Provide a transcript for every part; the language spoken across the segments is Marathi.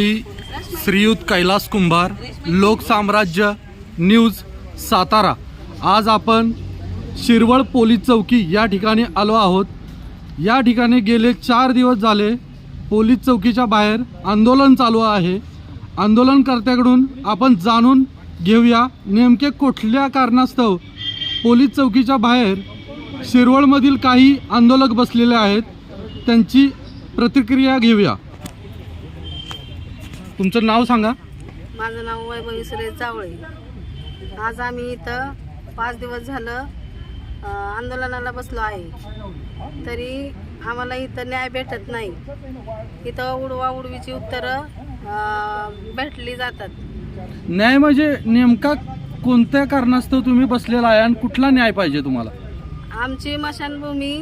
श्रीयुत कैलास कुंभार लोकसाम्राज्य न्यूज सातारा. आज आपण शिरवळ पोलीस चौकी या ठिकाणी आलो आहोत. या ठिकाणी गेले चार दिवस झाले पोलीस चौकीच्या बाहेर आंदोलन चालू आहे. आंदोलनकर्त्याकडून आपण जाणून घेऊया नेमके कुठल्या कारणास्तव पोलीस चौकीच्या बाहेर शिरवळमधील काही आंदोलक बसलेले आहेत. त्यांची प्रतिक्रिया घेऊया. तुमचं नाव सांगा. माझं नाव वैभवी सुरेश जावळे. आज आम्ही इथं पाच दिवस झालं आंदोलनाला बसलो आहे. तरी आम्हाला इथं न्याय भेटत नाही. इथं उडवा उडवीची उत्तरं भेटली जातात. न्याय म्हणजे नेमका कोणत्या कारणास्तव तुम्ही बसलेला आहे आणि कुठला न्याय पाहिजे तुम्हाला? आमची मशानभूमी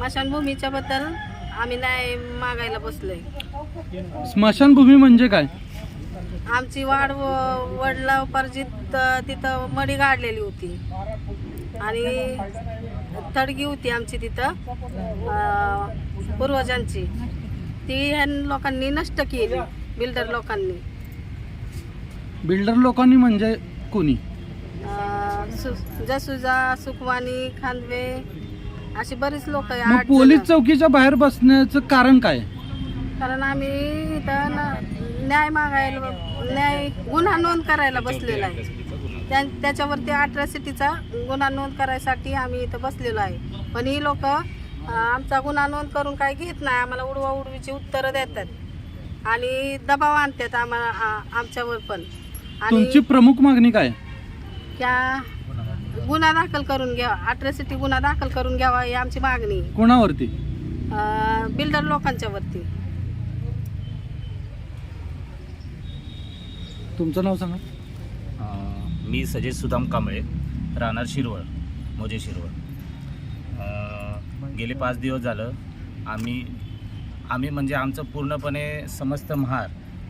मशानभूमीच्या बद्दल आम्ही न्याय मागायला बसलोय. स्मशानभूमी म्हणजे काय? आमची वाढ व- वडला उपार्जित अ, तिथं मडी गाडलेली होती. आणि तडगी होती आमची तिथं पूर्वजांची. ती ह्या लोकांनी नष्ट केली बिल्डर लोकांनी. बिल्डर लोकांनी म्हणजे कोणी? सु- जसुजा सुखवाणी खांदवे अशी बरीच लोक मग पोलीस चौकीच्या बाहेर बसण्याचं कारण काय? कारण आम्ही इथं न- न्याय मागायला न्याय गुन्हा नोंद करायला बसलेला आहे. त्या त्याच्यावरती अट्रॅसिटीचा गुन्हा नोंद करायसाठी आम्ही इथं बसलेलो आहे. पण ही लोक आमचा गुन्हा नोंद करून काही घेत नाही. आम्हाला उडवा उडवीची उत्तरं देतात. आणि दबाव आणतात आम्हाला आमच्यावर पण. तुमची आणि प्रमुख मागणी काय? त्या गुन्हा दाखल करून घ्यावा अट्रॅसिटी गुन्हा दाखल करून घ्यावा ही आमची मागणी. कोणावरती? बिल्डर लोकांच्या वरती तुमचं नाव सांगा. मी सजेश सुदाम कांबळे राहणार शिरवळ मोजे शिरवळ. गेले पाच दिवस झालं आम्ही आम्ही म्हणजे आमचं पूर्णपणे समस्त महार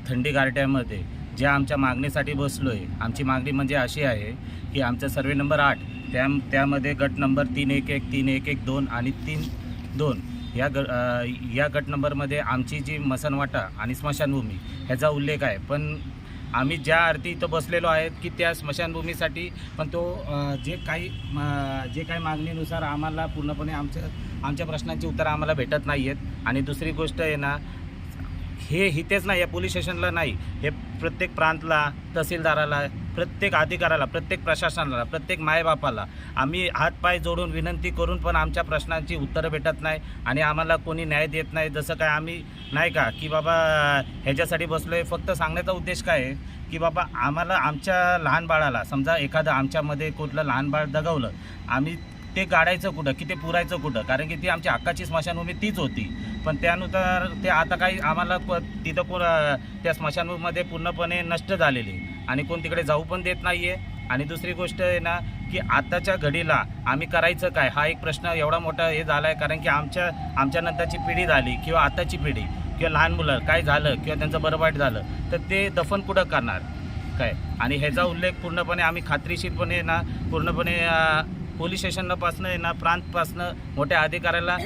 थंडी गारट्यामध्ये ज्या आमच्या मागणीसाठी बसलो आहे आमची मागणी म्हणजे अशी आहे की आमचा सर्वे नंबर आठ त्या त्यामध्ये गट नंबर तीन एक एक तीन एक एक दोन आणि तीन दोन या ग या गट नंबरमध्ये आमची जी मसनवाटा आणि स्मशानभूमी ह्याचा उल्लेख आहे. पण आम्ही ज्या अर्थी इथं बसलेलो आहेत की त्या स्मशानभूमीसाठी पण तो जे काही जे काही मागणीनुसार आम्हाला पूर्णपणे आमच्या आमच्या प्रश्नांची उत्तरं आम्हाला भेटत नाही आहेत आणि दुसरी गोष्ट आहे ना हे इथेच नाही या पोलीस स्टेशनला नाही. हे प्रत्येक प्रांतला तहसीलदाराला प्रत्येक अधिकाऱ्याला प्रत्येक प्रशासनाला प्रत्येक मायबापाला आम्ही हातपाय जोडून विनंती करून पण आमच्या प्रश्नांची उत्तरं भेटत नाही आणि आम्हाला कोणी न्याय देत नाही. जसं काय आम्ही नाही का की बाबा ह्याच्यासाठी बसलो आहे फक्त सांगण्याचा उद्देश काय आहे? की बाबा आम्हाला आमच्या लहान बाळाला समजा एखादं आमच्यामध्ये कुठलं लहान बाळ दगावलं आम्ही ते काढायचं कुठं की ते पुरायचं कुठं? कारण की ती आमची हक्काची स्मशानभूमी तीच होती. पण त्यानुसार ते आता काही आम्हाला प- तिथं कोण त्या स्मशानभूमीमध्ये पूर्णपणे नष्ट झालेली. आणि कोण तिकडे जाऊ पण देत नाही आहे आणि दुसरी गोष्ट आहे ना की आताच्या घडीला आम्ही करायचं काय? हा एक प्रश्न एवढा मोठा हे झाला आहे कारण की आमच्या आमच्या नंतरची पिढी झाली किंवा आताची पिढी किंवा लहान मुलं काय झालं किंवा त्यांचं बरं वाईट झालं तर ते दफन कुठं करणार? काय? आणि ह्याचा उल्लेख पूर्णपणे आम्ही खात्रीशीरपणे ना पूर्णपणे अ, पोलीस स्टेशनपासनं आहे ना प्रांतपासनं मोठ्या अधिकाऱ्याला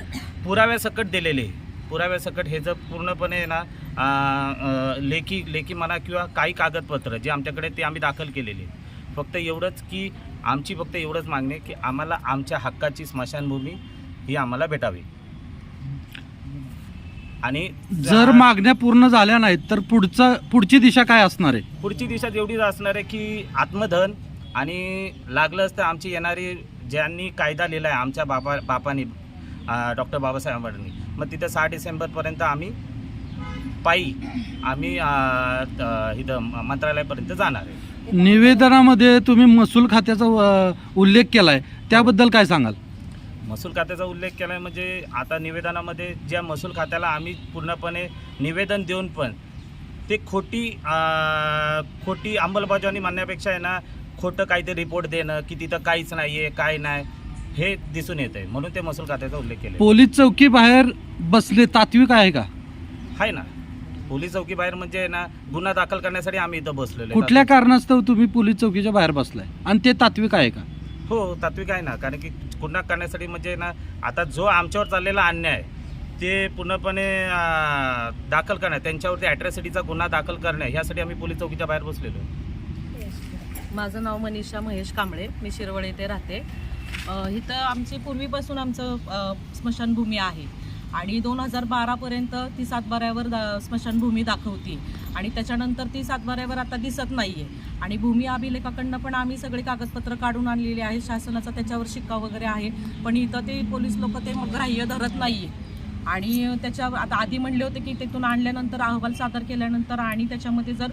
पुराव्यासकट दिलेले. पुराव्यासकट हे जर पूर्णपणे ना लेखी लेखी म्हणा किंवा काही कागदपत्र जे आमच्याकडे ते आम्ही दाखल केलेले फक्त एवढंच की आमची फक्त एवढंच मागणी आहे की आम्हाला आमच्या हक्काची स्मशानभूमी ही आम्हाला भेटावी. आणि जर मागण्या पूर्ण झाल्या नाहीत तर पुढचा पुढची दिशा काय असणार आहे? पुढची दिशा एवढीच असणार आहे की आत्मधन आणि लागलं असतं आमची येणारी ज्यांनी कायदा लिहिला आहे आमच्या बापा बापानी डॉक्टर बाबासाहेब आंबेडकरांनी मग तिथं सहा डिसेंबरपर्यंत आम्ही पायी आम्ही इथं मंत्रालयापर्यंत जाणार आहे. निवेदनामध्ये तुम्ही महसूल खात्याचा अ, उल्लेख केलाय. त्याबद्दल काय सांगाल? महसूल खात्याचा उल्लेख केला आहे म्हणजे आता निवेदनामध्ये ज्या महसूल खात्याला आम्ही पूर्णपणे निवेदन देऊन पण ते खोटी अं, खोटी अंमलबजावणी म्हणण्यापेक्षा आहे ना खोटं काहीतरी रिपोर्ट देणं की तिथं काहीच नाही आहे काय नाही हे दिसून येत आहे म्हणून ते महसूल खात्याचा उल्लेख केला पोलीस चौकी बाहेर बसले तात्विक आहे का? आहे ना. पोलीस चौकी बाहेर म्हणजे आहे ना गुन्हा दाखल करण्यासाठी आम्ही इथं बसलेलो आहे. कुठल्या कारणास्तव तुम्ही पोलीस चौकीच्या बाहेर बसलाय? आणि ते तात्विक आहे का? हो तात्विक आहे ना. कारण की गुन्हा करण्यासाठी म्हणजे ना आता जो आमच्यावर चाललेला अन्याय ते पूर्णपणे अं, दाखल करणे त्यांच्यावरती ॲट्रॅसिटीचा गुन्हा दाखल करणे ह्यासाठी आम्ही पोलीस चौकीच्या बाहेर बसलेलो आहे. माझं नाव मनीषा महेश कांबळे. मी शिरवळ येथे राहते. अ, इथं आमची पूर्वीपासून आमचं अ, स्मशानभूमी आहे. आणि दोन हजार बारापर्यंत ती सातबाऱ्यावर दा स्मशानभूमी दाखवते आणि त्याच्यानंतर ती सातबाऱ्यावर आता दिसत नाही आहे आणि भूमी अभिलेखाकडनं पण आम्ही सगळे कागदपत्र काढून आणलेली आहे शासनाचा त्याच्यावर शिक्का वगैरे आहे. पण इथं ते पोलीस लोक ते ग्राह्य धरत नाही आहे आणि त्याच्या आता आधी म्हणले होते की तिथून आणल्यानंतर अहवाल सादर केल्यानंतर आणि त्याच्यामध्ये जर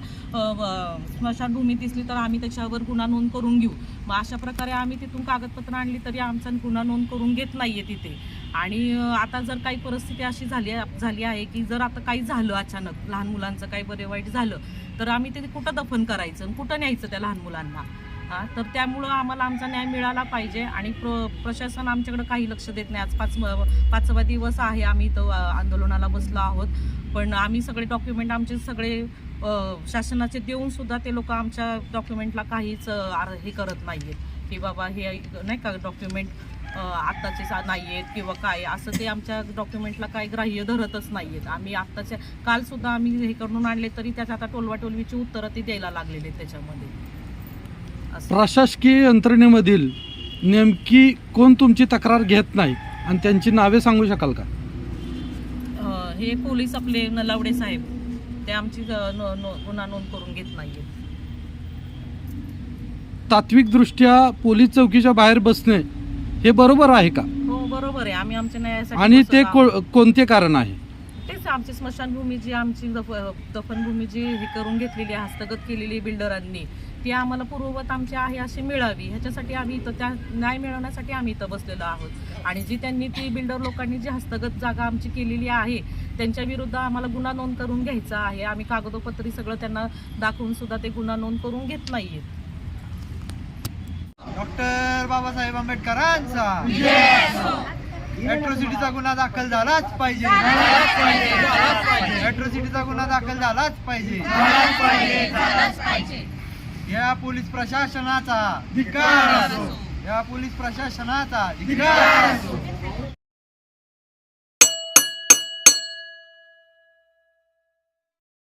स्मशानभूमी दिसली तर आम्ही त्याच्यावर गुन्हा नोंद करून घेऊ. मग अशा प्रकारे आम्ही तिथून कागदपत्र आणली तरी आमचा गुन्हा नोंद करून घेत नाही आहे तिथे. आणि आता जर काही परिस्थिती अशी झाली झाली आहे की जर आता काही झालं अचानक लहान मुलांचं काही बरे वाईट झालं तर आम्ही ते कुठं दफन करायचं आणि कुठं न्यायचं त्या लहान मुलांना? हां तर त्यामुळं आम्हाला आमचा न्याय मिळाला पाहिजे आणि प्र प्रशासन आमच्याकडं काही लक्ष देत नाही. आज पाच पाचवा दिवस आहे आम्ही इथं आंदोलनाला बसलो आहोत. पण आम्ही सगळे डॉक्युमेंट आमचे सगळे शासनाचे देऊन सुद्धा ते लोक आमच्या डॉक्युमेंटला काहीच आर- हे करत नाही आहेत की बाबा हे नाही का डॉक्युमेंट आत्ताचे सा नाही आहेत किंवा काय असं ते आमच्या डॉक्युमेंटला काही ग्राह्य धरतच नाही आहेत आम्ही आत्ताच्या काल सुद्धा आम्ही हे करून आणले तरी त्याच्या आता टोलवाटोलवीची उत्तरं ती द्यायला लागलेली आहेत त्याच्यामध्ये. प्रशासकीय यंत्रणेमधील नेमकी कोण तुमची तक्रार घेत नाही आणि त्यांची नावे सांगू शकाल का? हे पोलीस आपले नलावडे साहेब ते आमची गुन्हा नोंद करून घेत नाहीये तात्विकदृष्ट्या पोलीस चौकीच्या बाहेर बसणे हे बरोबर आहे का? हो बरोबर आहे. आम्ही आमच्या न्यायासाठी आणि बसत ते आहोत. को- कोणते कारण आहे? तेच आमची स्मशानभूमी जी आमची दफ- दफनभूमी जी हे करून घेतलेली आहे, हस्तगत केलेली बिल्डरांनी ती आम्हाला पूर्ववत आमची आहे अशी मिळावी. ह्याच्यासाठी आम्ही इथं त्या न्याय मिळवण्यासाठी आम्ही इथं बसलेलो आहोत. आणि जी त्यांनी ती बिल्डर लोकांनी जी हस्तगत जागा आमची केलेली आहे त्यांच्या विरुद्ध आम्हाला गुन्हा नोंद करून घ्यायचा आहे. आम्ही कागदोपत्री सगळं त्यांना दाखवून सुद्धा ते गुन्हा नोंद करून घेत नाहीयेत. डॉक्टर बाबासाहेब आंबेडकरांचा. ऍट्रॉसिटीचा गुन्हा दाखल झालाच पाहिजे. ऍट्रॉसिटीचा गुन्हा दाखल झालाच पाहिजे. या पोलीस प्रशासनाचा धिक्कार असो. या पोलीस प्रशासनाचा धिक्कार असो.